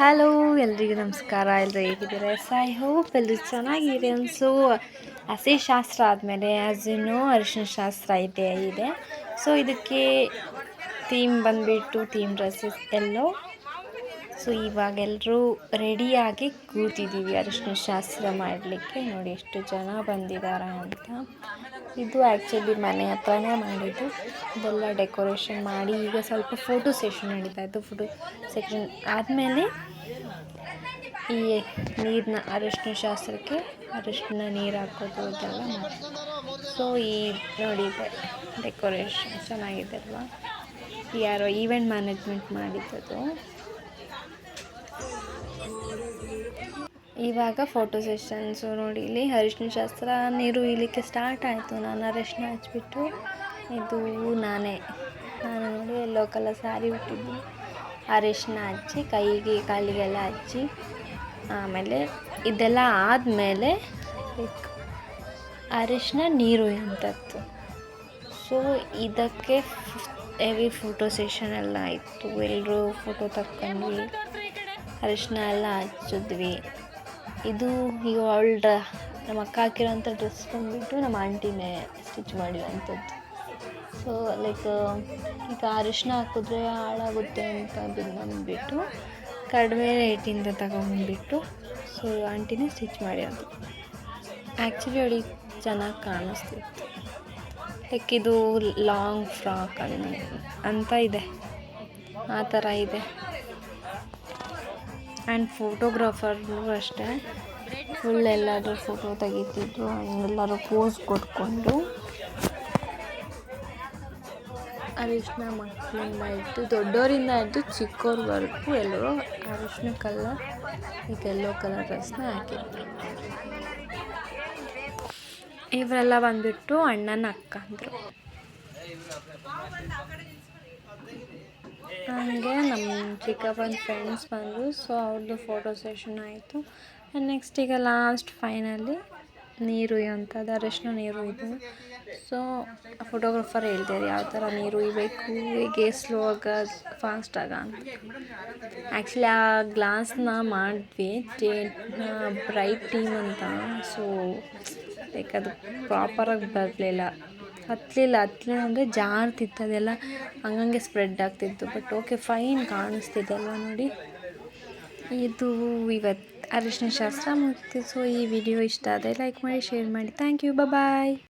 Hello, ಎಲ್ರಿಗೂ ನಮಸ್ಕಾರ. ಎಲ್ಲರೂ ಹೇಗಿದ್ದೀರ? ಎಸ್, ಐ ಹೋಪ್ ಎಲ್ಲರೂ ಚೆನ್ನಾಗಿದೆ ಸೊ ಹಸಿ ಶಾಸ್ತ್ರ ಆದಮೇಲೆ ಆ್ಯಸ್ ನೋ ಅರಿಶಿನ ಶಾಸ್ತ್ರ ಇದೆ ಇದೆ. ಸೊ ಇದಕ್ಕೆ ಥೀಮ್ ಬಂದುಬಿಟ್ಟು ಥೀಮ್ ಡ್ರೆಸ್ಸಸ್ ಎಲ್ಲೋ ಸೊ ಇವಾಗ ಎಲ್ಲರೂ ರೆಡಿಯಾಗಿ ಕೂತಿದ್ದೀವಿ. ಅರಿಶಿನ ಶಾಸ್ತ್ರ ಮಾಡಲಿಕ್ಕೆ. ನೋಡಿ ಎಷ್ಟು ಜನ ಬಂದಿದ್ದಾರೆ ಅಂತ. ಇದು ಆ್ಯಕ್ಚುಲಿ ಮನೆ ಹತ್ರನೇ ಮಾಡಿದ್ದು. ಇದೆಲ್ಲ ಡೆಕೋರೇಷನ್ ಮಾಡಿ ಈಗ ಸ್ವಲ್ಪ ಫೋಟೋ ಸೆಷನ್ ನಡೀತಾ ಇತ್ತು. ಫೋಟೋ ಸೆಷನ್ ಆದಮೇಲೆ ಈ ನೀರನ್ನ ಅರಿಶಿನ ಶಾಸ್ತ್ರಕ್ಕೆ ಅರಿಶಿನ ನೀರು ಹಾಕೋದು ಅದೆಲ್ಲ ಸೊ, ಈ ನೋಡಿ ಡೆಕೋರೇಷನ್ ಚೆನ್ನಾಗಿದೆ ಅಲ್ವಾ? ಯಾರೋ ಈವೆಂಟ್ ಮ್ಯಾನೇಜ್ಮೆಂಟ್ ಮಾಡಿದ್ದದು. ಇವಾಗ ಫೋಟೋ ಸೆಷನ್ಸು ನೋಡಿ, ಇಲ್ಲಿ ಅರಿಶಿನ ಶಾಸ್ತ್ರ ನೀರು ಇಲ್ಲಿಕ್ಕೆ ಸ್ಟಾರ್ಟ್ ಆಯಿತು. ನಾನು ಅರಿಶಿನ ಹಚ್ಬಿಟ್ಟು ಇದು ನಾನೇ. ನಾನು ನೋಡಿ ಎಲ್ಲೋ ಕಲರ್ ಸ್ಯಾರಿ ಬಿಟ್ಟಿದ್ದು ಅರಿಶಿನ ಹಚ್ಚಿ, ಕೈಗೆ, ಕಾಲಿಗೆಲ್ಲ ಹಚ್ಚಿ, ಆಮೇಲೆ ಇದೆಲ್ಲ ಆದಮೇಲೆ ಲೈಕ್ ಅರಿಶಿನ ನೀರು ಎಂಥದ್ದು ಸೊ ಇದಕ್ಕೆ ಹೆವಿ ಫೋಟೋ ಸೆಷನ್ ಎಲ್ಲ ಇತ್ತು. ಎಲ್ಲರೂ ಫೋಟೋ ತಕ್ಕೊಂಡ್ವಿ. ಅರಿಶಿನ ಎಲ್ಲ ಹಚ್ಚಿದ್ವಿ. ಇದು ಈಗ ಓಲ್ಡ್ ನಮ್ಮ ಅಕ್ಕ ಹಾಕಿರೋಂಥ ಡ್ರೆಸ್ ಬಂದುಬಿಟ್ಟು ನಮ್ಮ ಆಂಟಿನೇ ಸ್ಟಿಚ್ ಮಾಡಿರೋಂಥದ್ದು. ಸೊ ಲೈಕ್ ಈಗ ಅರಿಶಿನ ಹಾಕಿದ್ರೆ ಹಾಳಾಗುತ್ತೆ ಅಂತ ಬಂದುಬಿಟ್ಟು ಕಡಿಮೆ ರೇಟಿಂದ ತಗೊಂಬಂದ್ಬಿಟ್ಟು ಸೊ ಆಂಟಿನೇ ಸ್ಟಿಚ್ ಮಾಡಿರೋದು. ಆ್ಯಕ್ಚುಲಿ ಅವಳಿಗೆ ಚೆನ್ನಾಗಿ ಕಾಣಿಸ್ತಿತ್ತು. ಲೈಕ್ ಇದು ಲಾಂಗ್ ಫ್ರಾಕ್ ಅಂತ ಇದೆ. ಆ ಥರ ಇದೆ. ಆ್ಯಂಡ್ ಫೋಟೋಗ್ರಾಫರ್ರು ಅಷ್ಟೇ. ಫುಲ್ ಎಲ್ಲರೂ ಫೋಟೋ ತೆಗಿತಿದ್ರು ಎಲ್ಲರೂ ಪೋಸ್ ಕೊಟ್ಕೊಂಡು. ಅರಿಶಿನ ಮಕ್ಕಳಿಂದ ಇಟ್ಟು ದೊಡ್ಡವರಿಂದ ಹಿಡ್ದು ಚಿಕ್ಕವ್ರವರೆಗೂ ಎಲ್ಲರೂ ಅರಿಶಿನ ಕಲರ್ ಈಗ ಎಲ್ಲೋ ಕಲರ್ ಡ್ರೆಸ್ನ ಹಾಕಿದ್ರು ಇವರೆಲ್ಲ ಬಂದುಬಿಟ್ಟು ಅಣ್ಣನ ಅಕ್ಕ ಅಂದರು. ಹಾಗೆ ನಮ್ಮ ಚಿಕ್ಕಪ್ಪನ ಫ್ರೆಂಡ್ಸ್ ಬಂದರು. ಸೊ ಅವ್ರದ್ದು ಫೋಟೋ ಸೆಷನ್ ಆಯಿತು. ನೆಕ್ಸ್ಟ್ ಈಗ ಲಾಸ್ಟ್ ಫೈನಲಿ ನೀರು ಅಂಥದ್ದು ಅರಿಶಿನ ನೀರು ಇದು. ಸೊ ಫೋಟೋಗ್ರಾಫರ್ ಹೇಳ್ತಾರೆ ಯಾವ ಥರ ನೀರು ಇಬೇಕು ಹೇಗೆ ಸ್ಲೋ ಆಗ ಫಾಸ್ಟ್ ಆಗ ಅಂತ? ಆ್ಯಕ್ಚುಲಿ ಆ ಗ್ಲಾಸ್ನ ಮಾಡಿದ್ವಿ. ಬ್ರೈಟ್ ಟೀಮ್ ಅಂತ. ಸೊ ಲೈಕ್ ಅದು ಪ್ರಾಪರಾಗಿ ಬರಲಿಲ್ಲ. ಹತ್ತಲಿಲ್ಲ ಹತ್ತಲಿಲ್ಲ ಅಂದರೆ ಜಾರ್ತಿತ್ತು ಅದೆಲ್ಲ ಹಂಗಂಗೆ ಸ್ಪ್ರೆಡ್ ಆಗ್ತಿತ್ತು. ಬಟ್ ಓಕೆ ಫೈನ್ ಕಾಣಿಸ್ತಿದೆ ಅಲ್ವಾ ನೋಡಿ. ಇದು ಇವತ್ತು ಅರಿಶಿನ ಶಾಸ್ತ್ರ ಮುಗಿತು ಸೊ ಈ ವಿಡಿಯೋ ಇಷ್ಟ ಆದರೆ ಲೈಕ್ ಮಾಡಿ ಶೇರ್ ಮಾಡಿ. Thank you bye